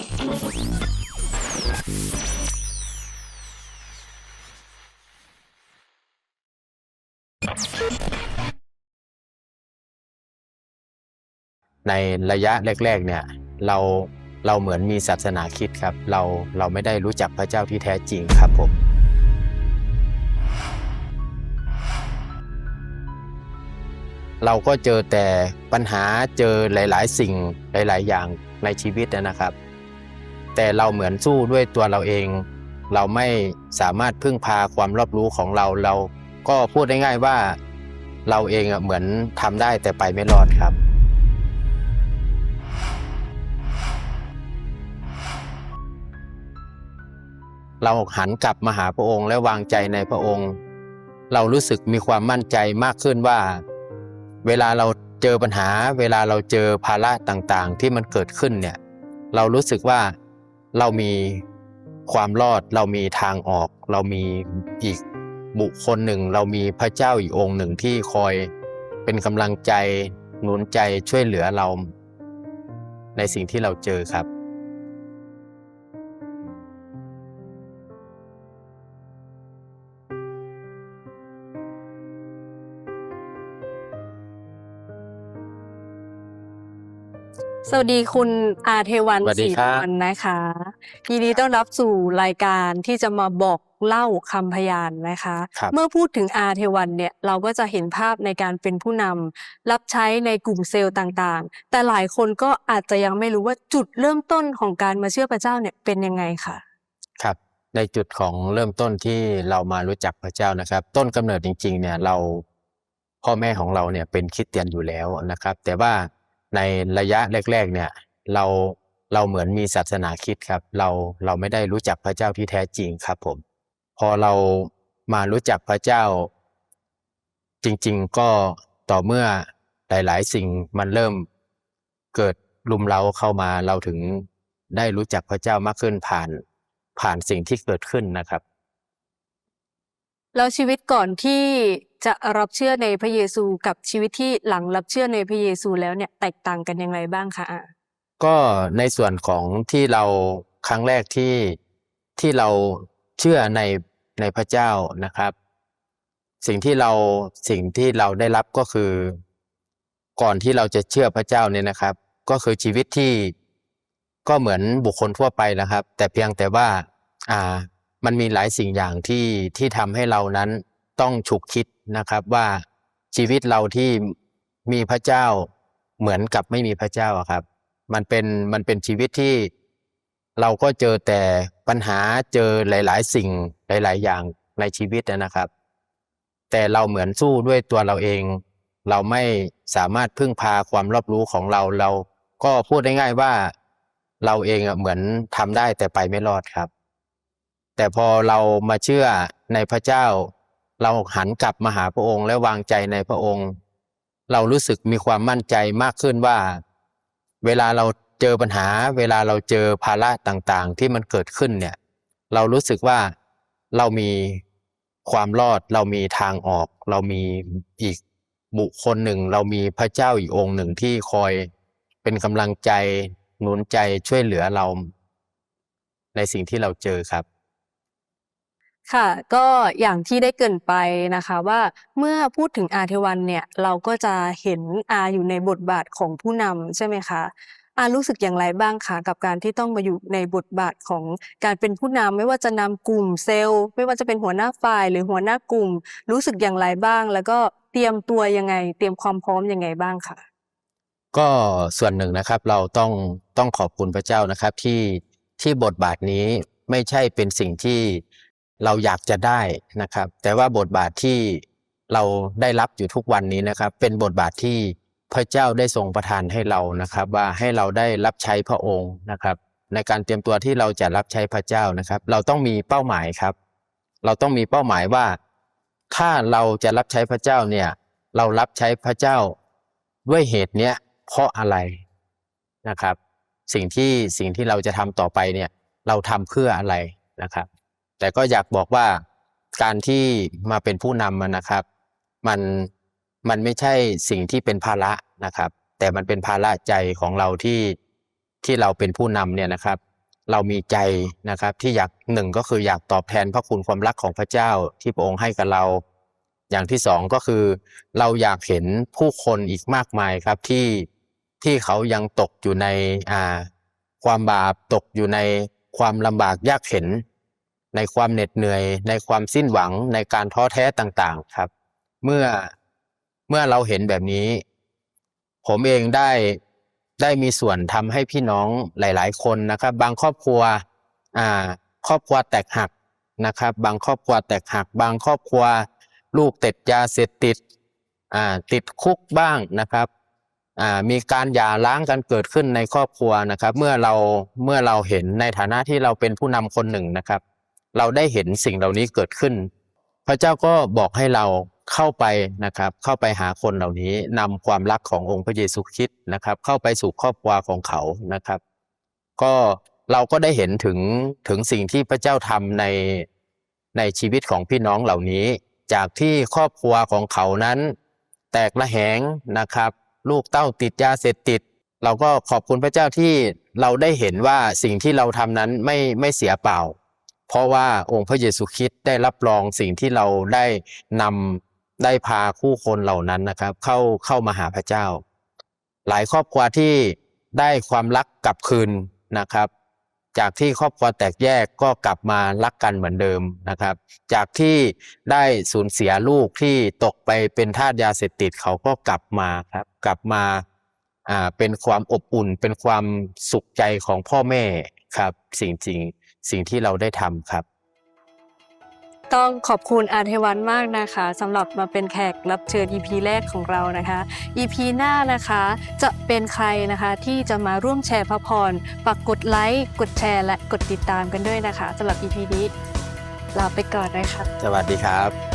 ในระยะแรก ๆ เนี่ยเราเราเหมือนมีศาสนาคิดครับ เราเราไม่ได้รู้จักพระเจ้าที่แท้จริงครับผมเราก็เจอแต่ปัญหาเจอหลาย ๆ สิ่งหลาย ๆ อย่างในชีวิตนะครับ แต่เราเหมือนสู้ด้วยตัวเราเอง เราไม่สามารถพึ่งพาความรอบรู้ของเราเราก็พูดได้ง่ายๆว่า เราเองเหมือนทำได้แต่ไปไม่รอดครับเราหันกลับมาหาพระองค์และวางใจในพระองค์ เรารู้สึกมีความมั่นใจมากขึ้นว่า เวลาเราเจอปัญหา เวลาเราเจอภาระต่างๆ ที่มันเกิดขึ้นเนี่ย เรารู้สึกว่า เรามีความรอดเรามีทางออก เรามีอีกบุคคลหนึ่ง เรามีพระเจ้าอีกองค์หนึ่งที่คอยเป็นกำลังใจหนุนใจช่วยเหลือเรา ในสิ่งที่เราเจอครับ สวัสดีคุณอาเทวันสวัสดีครับศรีนวลนะคะยินดีต้อนรับสู่รายการที่จะมาบอกเล่าคำพยานนะคะครับเมื่อพูดถึงอาเทวันเนี่ยเราก็จะเห็นภาพในการเป็นผู้นำรับใช้ในกลุ่มเซลล์ต่างๆ แต่หลายคนก็อาจจะยังไม่รู้ว่าจุดเริ่มต้นของการมาเชื่อพระเจ้าเนี่ยเป็นยังไงค่ะ ครับ ในจุดของเริ่มต้นที่เรามารู้จักพระเจ้านะครับ ต้นกำเนิดจริง ๆ เนี่ยเราพ่อแม่ของเราเนี่ยเป็นคริสเตียนอยู่แล้วนะครับ แต่ว่า ในระยะแรก ๆ เนี่ยเราเราเหมือนมีศาสนาคิดครับ เราเราไม่ได้รู้จักพระเจ้าที่แท้จริงครับผม พอเรามารู้จักพระเจ้า จริง ๆ ก็ต่อเมื่อหลาย ๆ สิ่งมันเริ่มเกิดลุมเร้าเข้ามาเราถึงได้รู้จักพระเจ้ามากขึ้นผ่านผ่านสิ่งที่เกิดขึ้นนะครับ แล้วชีวิตก่อนที่ จะรับเชื่อในพระเยซูกับชีวิตที่หลังรับเชื่อในพระเยซูแล้วเนี่ยแตกต่างกันยังไงบ้างคะก็ในส่วนของที่เราครั้งแรกที่ที่เราเชื่อในในพระเจ้านะครับ สิ่งที่เราสิ่งที่เราได้รับก็คือ ก่อนที่เราจะเชื่อพระเจ้าเนี่ยนะครับ ก็คือชีวิตที่ก็เหมือนบุคคลทั่วไปนะครับ แต่เพียงแต่ว่า อ่า มันมีหลายสิ่งอย่างที่ที่ทำให้เรานั้นต้องฉุกคิด นะครับว่าชีวิตเราที่มีพระเจ้าเหมือนกับไม่มีพระเจ้าครับ มันเป็นมันเป็นชีวิตที่เราก็เจอแต่ปัญหาเจอหลาย ๆ สิ่งหลาย ๆ อย่างในชีวิตนะครับ แต่เราเหมือนสู้ด้วยตัวเราเอง เราไม่สามารถพึ่งพาความรอบรู้ของเราเรา ก็พูดได้ง่ายๆว่าเราเองเหมือนทำได้แต่ไปไม่รอดครับ แต่พอเรามาเชื่อในพระเจ้า เราหันกลับมาหาพระองค์และวางใจในพระองค์ เรารู้สึกมีความมั่นใจมากขึ้นว่า เวลาเราเจอปัญหา เวลาเราเจอภาระต่างๆ ที่มันเกิดขึ้นเนี่ย เรารู้สึกว่าเรามีความรอดเรามีทางออก เรามีอีกบุคคลหนึ่ง เรามีพระเจ้าอีกองค์หนึ่งที่คอยเป็นกำลังใจหนุนใจช่วยเหลือเรา ในสิ่งที่เราเจอครับ ค่ะ ก็อย่างที่ได้เกรินไปนะคะว่าเมื่อพูดถึงอาเทวันเนี่ยเราก็จะเห็นอาอยู่ในบทบาทของผู้นำใช่ไหมคะอารู้สึกอย่างไรบ้างคะกับการที่ต้องมาอยู่ในบทบาทของการเป็นผู้นำไม่ว่าจะนำกลุ่มเซลล์ ไม่ว่าจะเป็นหัวหน้าฝ่ายหรือหัวหน้ากลุ่ม รู้สึกอย่างไรบ้าง แล้วก็เตรียมตัวยังไง เตรียมความพร้อมยังไงบ้างคะก็ส่วนหนึ่งนะครับเราต้องต้องขอบคุณพระเจ้านะครับที่ที่บทบาทนี้ไม่ใช่เป็นสิ่งที่ เราอยากจะได้นะครับ แต่ว่าบทบาทที่เราได้รับอยู่ทุกวันนี้นะครับ เป็นบทบาทที่พระเจ้าได้ทรงประทานให้เรานะครับ ว่าให้เราได้รับใช้พระองค์นะครับ ในการเตรียมตัวที่เราจะรับใช้พระเจ้านะครับ เราต้องมีเป้าหมายครับ เราต้องมีเป้าหมายว่า ถ้าเราจะรับใช้พระเจ้าเนี่ยเรารับใช้พระเจ้าด้วยเหตุเนี้ยเพราะอะไรนะครับ สิ่งที่สิ่งที่เราจะทำต่อไปเนี่ยเราทำเพื่ออะไรนะครับ แต่ก็อยากบอกว่าการที่มาเป็นผู้นำมันนะครับ มันมันไม่ใช่สิ่งที่เป็นภาระนะครับ แต่มันเป็นภาระใจของเราที่ที่เราเป็นผู้นำเนี่ยนะครับ เรามีใจนะครับที่อยากหนึ่งก็คืออยากตอบแทนพระคุณความรักของพระเจ้าที่พระองค์ให้กับเรา อย่างที่สองก็คือ เราอยากเห็นผู้คนอีกมากมายครับที่ที่เขายังตกอยู่ในอ่าความบาปตกอยู่ในความลำบากยากเข็น ในความเหน็ดเหนื่อย ในความสิ้นหวังในการท้อแท้ต่างๆครับ เมื่อเมื่อเราเห็นแบบนี้ ผมเองได้ได้มีส่วนทำให้พี่น้องหลาย ๆ คนนะครับ บางครอบครัวอ่าครอบครัวแตกหักนะครับ บางครอบครัวแตกหัก บางครอบครัว ลูกติดยาเสพติดอ่าติดคุกบ้างนะครับอ่ามีการหย่าร้างกันเกิดขึ้นในครอบครัวนะครับ เมื่อเราเมื่อเราเห็นในฐานะที่เราเป็นผู้นำคนหนึ่งนะครับ เราได้เห็นสิ่งเหล่านี้เกิดขึ้น พระเจ้าก็บอกให้เราเข้าไปนะครับ เข้าไปหาคนเหล่านี้นำความรักขององค์พระเยซูคริสต์นะครับ เข้าไปสู่ครอบครัวของเขานะครับ ก็เราก็ได้เห็นถึงถึงสิ่งที่พระเจ้าทำในในชีวิตของพี่น้องเหล่านี้ จากที่ครอบครัวของเขานั้น แตกละแหงนะครับ ลูกเต้าติดยาเสพติด เราก็ขอบคุณพระเจ้าที่เราได้เห็นว่าสิ่งที่เราทำนั้นไม่ไม่เสียเปล่า เพราะว่าองค์พระเยซูคริสต์ได้รับรองสิ่งที่เราได้นำได้พาคู่คนเหล่านั้นนะครับ เข้าเข้ามาหาพระเจ้า หลายครอบครัวที่ได้ความรักกลับคืนนะครับ จากที่ครอบครัวแตกแยกก็กลับมารักกันเหมือนเดิมนะครับ จากที่ได้สูญเสียลูกที่ตกไปเป็นทาสยาเสพติดเขาก็กลับมาครับ กลับมาอ่าเป็นความอบอุ่น เป็นความสุขใจของพ่อแม่ครับสิ่งจริง สิ่งที่เราได้ทำครับ ต้องขอบคุณอาเทวันมากนะคะสำหรับมาเป็นแขกรับเชิญ EP แรกของเรานะคะ EP หน้านะคะจะเป็นใครนะคะที่จะมาร่วมแชร์พระพรฝากกดไลค์กดแชร์และกดติดตามกันด้วยนะคะสำหรับ EP นี้ลาไปก่อนนะคะ สวัสดีครับ